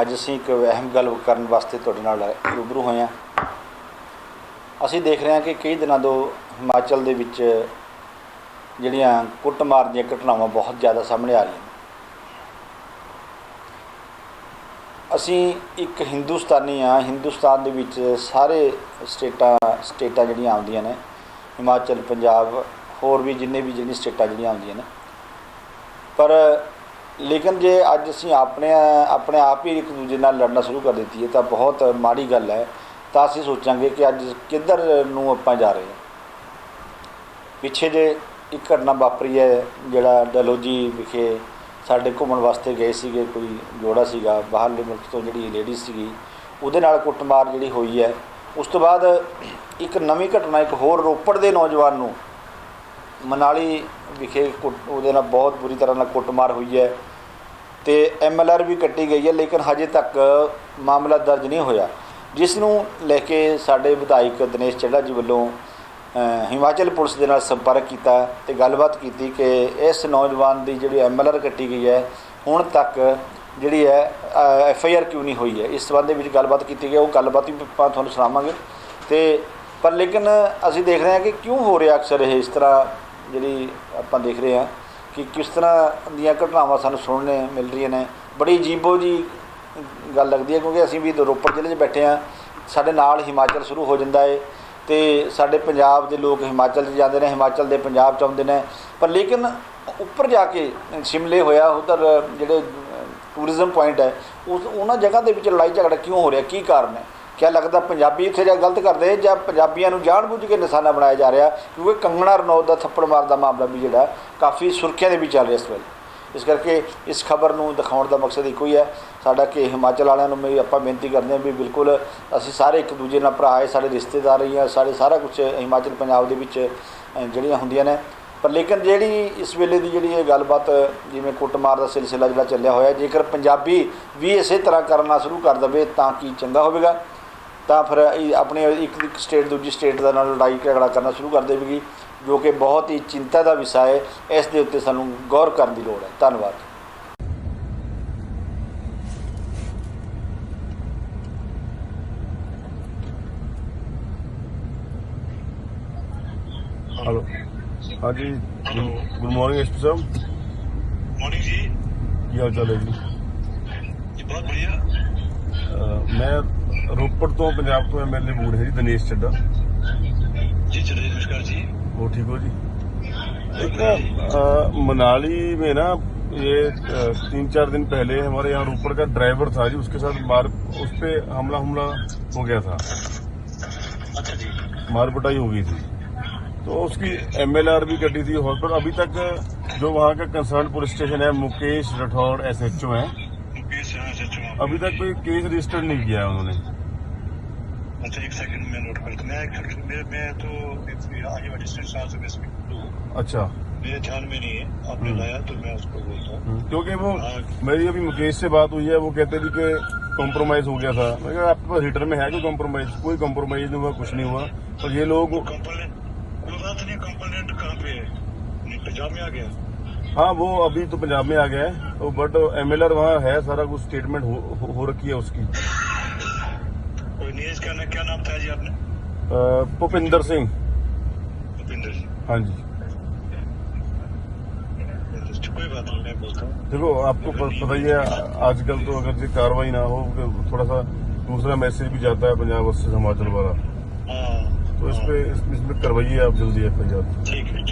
ਅੱਜ ਅਸੀਂ ਇੱਕ ਅਹਿਮ ਗੱਲ ਕਰਨ ਵਾਸਤੇ ਤੁਹਾਡੇ ਨਾਲ ਰੂਬਰੂ ਹੋਏ ਹਾਂ। ਅਸੀਂ ਦੇਖ ਰਹੇ ਹਾਂ ਕਿ ਕਈ ਦਿਨਾਂ ਤੋਂ ਹਿਮਾਚਲ ਦੇ ਵਿੱਚ ਜਿਹੜੀਆਂ ਕੁੱਟਮਾਰ ਦੀਆਂ ਘਟਨਾਵਾਂ ਬਹੁਤ ਜ਼ਿਆਦਾ ਸਾਹਮਣੇ ਆ ਰਹੀਆਂ ਨੇ। ਅਸੀਂ ਇੱਕ ਹਿੰਦੁਸਤਾਨੀ ਆ ਹਿੰਦੁਸਤਾਨ ਦੇ ਵਿੱਚ ਸਾਰੇ ਸਟੇਟਾਂ ਸਟੇਟਾਂ ਜਿਹੜੀਆਂ ਆਉਂਦੀਆਂ ਨੇ, ਹਿਮਾਚਲ, ਪੰਜਾਬ, ਹੋਰ ਵੀ ਜਿੰਨੇ ਵੀ ਜਿਹੜੀਆਂ ਸਟੇਟਾਂ ਜਿਹੜੀਆਂ ਆਉਂਦੀਆਂ ਨੇ। ਪਰ ਲੇਕਿਨ ਜੇ ਅੱਜ ਅਸੀਂ ਆਪਣੇ ਆਪਣੇ ਆਪ ਹੀ ਇੱਕ ਦੂਜੇ ਨਾਲ ਲੜਨਾ ਸ਼ੁਰੂ ਕਰ ਦਿੱਤੀ ਹੈ, ਤਾਂ ਬਹੁਤ ਮਾੜੀ ਗੱਲ ਹੈ। ਤਾਂ ਅਸੀਂ ਸੋਚਾਂਗੇ ਕਿ ਅੱਜ ਕਿੱਧਰ ਨੂੰ ਆਪਾਂ ਜਾ ਰਹੇ ਹਾਂ। ਪਿੱਛੇ ਜੇ ਇੱਕ ਘਟਨਾ ਵਾਪਰੀ ਹੈ, ਜਿਹੜਾ ਡਲੋਜੀ ਵਿਖੇ ਸਾਡੇ ਘੁੰਮਣ ਵਾਸਤੇ ਗਏ ਸੀਗੇ, ਕੋਈ ਜੋੜਾ ਸੀਗਾ, ਬਾਹਰਲੇ ਮੁਲਕ ਤੋਂ ਜਿਹੜੀ ਲੇਡੀ ਸੀਗੀ, ਉਹਦੇ ਨਾਲ ਕੁੱਟਮਾਰ ਜਿਹੜੀ ਹੋਈ ਹੈ। ਉਸ ਤੋਂ ਬਾਅਦ ਇੱਕ ਨਵੀਂ ਘਟਨਾ, ਇੱਕ ਹੋਰ ਰੋਪੜ ਦੇ ਨੌਜਵਾਨ ਨੂੰ ਮਨਾਲੀ ਵਿਖੇ ਕੁੱਟ- ਉਹਦੇ ਨਾਲ ਬਹੁਤ ਬੁਰੀ ਤਰ੍ਹਾਂ ਨਾਲ ਕੁੱਟਮਾਰ ਹੋਈ ਹੈ ਤੇ ਐਮਐਲਆਰ ਵੀ ਕੱਟੀ ਗਈ ਹੈ, ਲੇਕਿਨ ਹਜੇ ਤੱਕ ਮਾਮਲਾ ਦਰਜ ਨਹੀਂ ਹੋਇਆ। ਜਿਸ ਨੂੰ ਲੈ ਕੇ ਸਾਡੇ ਵਿਧਾਇਕ ਦਿਨੇਸ਼ ਚੱਡਾ ਜੀ ਵੱਲੋਂ ਹਿਮਾਚਲ ਪੁਲਿਸ ਦੇ ਨਾਲ ਸੰਪਰਕ ਕੀਤਾ ਤੇ ਗੱਲਬਾਤ ਕੀਤੀ ਕਿ ਇਸ ਨੌਜਵਾਨ ਦੀ ਜਿਹੜੀ ਐਮਐਲਆਰ ਕੱਟੀ ਗਈ ਹੈ, ਹੁਣ ਤੱਕ ਜਿਹੜੀ ਹੈ ਐੱਫ ਆਈ ਆਰ ਕਿਉਂ ਨਹੀਂ ਹੋਈ ਹੈ? ਇਸ ਸੰਬੰਧ ਦੇ ਵਿੱਚ ਗੱਲਬਾਤ ਕੀਤੀ ਗਈ ਉਹ ਗੱਲਬਾਤ ਵੀ ਆਪਾਂ ਤੁਹਾਨੂੰ ਸੁਣਾਵਾਂਗੇ। ਤੇ ਪਰ ਲੇਕਿਨ ਅਸੀਂ ਦੇਖ ਰਹੇ ਹਾਂ ਕਿ ਕਿਉਂ ਹੋ ਰਿਹਾ ਅਕਸਰ ਇਹ ਇਸ ਤਰ੍ਹਾਂ ਜਿਹੜੀ ਆਪਾਂ ਦੇਖ ਰਹੇ ਹਾਂ ਕਿ ਕਿਸ ਤਰ੍ਹਾਂ ਦੀਆਂ ਘਟਨਾਵਾਂ ਸਾਨੂੰ ਸੁਣਨੇ ਮਿਲ ਰਹੀਆਂ ਨੇ। ਬੜੀ ਅਜੀਬੋ ਜੀ ਗੱਲ ਲੱਗਦੀ ਹੈ ਕਿਉਂਕਿ ਅਸੀਂ ਵੀ ਰੋਪੜ ਜ਼ਿਲ੍ਹੇ 'ਚ ਬੈਠੇ ਹਾਂ। ਸਾਡੇ ਨਾਲ ਹਿਮਾਚਲ ਸ਼ੁਰੂ ਹੋ ਜਾਂਦਾ ਏ ਤੇ ਸਾਡੇ ਪੰਜਾਬ ਦੇ ਲੋਕ ਹਿਮਾਚਲ 'ਚ ਜਾਂਦੇ ਨੇ, ਹਿਮਾਚਲ ਦੇ ਪੰਜਾਬ 'ਚ ਆਉਂਦੇ ਨੇ। ਪਰ ਲੇਕਿਨ ਉੱਪਰ ਜਾ ਕੇ ਸ਼ਿਮਲੇ ਹੋਇਆ, ਉਧਰ ਜਿਹੜੇ ਟੂਰਿਜ਼ਮ ਪੁਆਇੰਟ ਹੈ, ਉਸ ਉਹਨਾਂ ਜਗ੍ਹਾ ਦੇ ਵਿੱਚ ਲੜਾਈ ਝਗੜਾ ਕਿਉਂ ਹੋ ਰਿਹਾ? ਕੀ ਕਾਰਨ ਹੈ? ਕਿਆ ਲੱਗਦਾ ਪੰਜਾਬੀ ਇੱਥੇ ਜਾਂ ਗਲਤ ਕਰਦੇ ਜਾਂ ਪੰਜਾਬੀਆਂ ਨੂੰ ਜਾਣਬੁੱਝ ਕੇ ਨਿਸ਼ਾਨਾ ਬਣਾਇਆ ਜਾ ਰਿਹਾ? ਕਿਉਂਕਿ ਕੰਗਣਾ ਰਣੌਤ ਦਾ ਥੱਪੜ ਮਾਰ ਦਾ ਮਾਮਲਾ ਵੀ ਜਿਹੜਾ ਕਾਫੀ ਸੁਰਖੀਆਂ ਦੇ ਵਿੱਚ ਚੱਲ ਰਿਹਾ ਇਸ ਵੇਲੇ। ਇਸ ਕਰਕੇ ਇਸ ਖਬਰ ਨੂੰ ਦਿਖਾਉਣ ਦਾ ਮਕਸਦ ਇੱਕੋ ਹੀ ਹੈ। ਸਾਡਾ ਕਿ ਹਿਮਾਚਲ ਵਾਲਿਆਂ ਨੂੰ ਵੀ ਆਪਾਂ ਬੇਨਤੀ ਕਰਦੇ ਹਾਂ ਵੀ ਬਿਲਕੁਲ ਅਸੀਂ ਸਾਰੇ ਇੱਕ ਦੂਜੇ ਨਾਲ ਭਰਾ ਹੈ, ਸਾਡੇ ਰਿਸ਼ਤੇਦਾਰ ਹੀ ਆ, ਸਾਡੇ ਸਾਰਾ ਕੁਝ ਹਿਮਾਚਲ ਪੰਜਾਬ ਦੇ ਵਿੱਚ ਜਿਹੜੀਆਂ ਹੁੰਦੀਆਂ ਨੇ। ਪਰ ਲੇਕਿਨ ਜਿਹੜੀ ਇਸ ਵੇਲੇ ਦੀ ਜਿਹੜੀ ਇਹ ਗੱਲਬਾਤ, ਜਿਵੇਂ ਕੁੱਟਮਾਰ ਦਾ ਸਿਲਸਿਲਾ ਜਿਹੜਾ ਚੱਲਿਆ ਹੋਇਆ, ਜੇਕਰ ਪੰਜਾਬੀ ਵੀ ਇਸੇ ਤਰ੍ਹਾਂ ਕਰਨਾ ਸ਼ੁਰੂ ਕਰ ਦੇਵੇ ਤਾਂ ਕੀ ਚੰਗਾ ਹੋਵੇਗਾ? ਤਾਂ ਫਿਰ ਆਪਣੇ ਇੱਕ ਇੱਕ ਸਟੇਟ ਦੂਜੀ ਸਟੇਟ ਦਾ ਨਾਲ ਲੜਾਈ ਝਗੜਾ ਕਰਨਾ ਸ਼ੁਰੂ ਕਰ ਦੇਵੇਗੀ ਜੋ ਕਿ ਬਹੁਤ ਹੀ ਚਿੰਤਾ ਦਾ ਵਿਸ਼ਾ ਹੈ ਇਸ ਦੇ ਉੱਤੇ ਸਾਨੂੰ ਗੌਰ ਕਰਨ ਦੀ ਲੋੜ ਹੈ। ਧੰਨਵਾਦ। ਹਲੋ ਹਾਂਜੀ good morning SP sahib morning ji. ਕੀ ਹਾਲ ਚਾਲ ਹੈ ਜੀ? ਬਹੁਤ ਵਧੀਆ। ਮੈਂ ਰੋਪੜ ਤੋਂ ਪੰਜਾਬ ਤੋਂ ਐਮਐਲਏ ਬੋਲ ਰਿਹਾ ਜੀ ਦਿਨੇਸ਼ ਚੱਡਾ जी चलिए नमस्कार जी वो ठीक हो जी एक अ, मनाली में ना ये अ, तीन चार दिन पहले हमारे यहाँ रोपड़ का ड्राइवर था जी उसके साथ मार उस पे हमला हमला हो गया था अच्छा जी मार पिटाई हो गई थी तो उसकी एमएलआर भी कटी थी हॉस्पिटल अभी तक जो वहाँ का कंसर्न पुलिस स्टेशन है मुकेश राठौड़ एसएचओ है मुकेश हाँ सच में अभी तक कोई केस रजिस्टर नहीं किया है उन्होंने। अच्छा एक सेकंड में नोट करता मैं एक्चुअली मैं मैं तो आगे वाली स्टेशन से में स्पीक अच्छा। मेरे ध्यान में नहीं है। आपने हम्म। लाया तो मैं उसको बोलता हूँ। क्योंकि वो हाँ। मेरी अभी मुकेश से बात हुई है वो कहते थे कि कॉम्प्रोमाइज हो गया था। मैं कहा आपके पास हीटर में है कोई कॉम्प्रोमाइज कोई कॉम्प्रोमाइज नहीं हुआ कुछ नहीं हुआ। और ये लोग कोई बात नहीं कंपोनेंट कहाँ पे है? पंजाब में आ गया। हाँ वो अभी तो पंजाब में आ गया है। तो बट एमएलआर वहाँ है सारा कुछ स्टेटमेंट हो, हो, हो रखी है उसकी। क्या नाम था जी आपने? भुपिंदर सिंह। भूपिंदर जी हाँ जी। देखो आपको पता ही है आजकल तो अगर ये कार्रवाई ना हो तो थोड़ा सा दूसरा मैसेज भी जाता है पंजाब वर्सेस हिमाचल वाला। हाँ तो इस हाँ, पे इस- इसमें करवाइए आप जल्दी एफ़ आई आर ठीक है।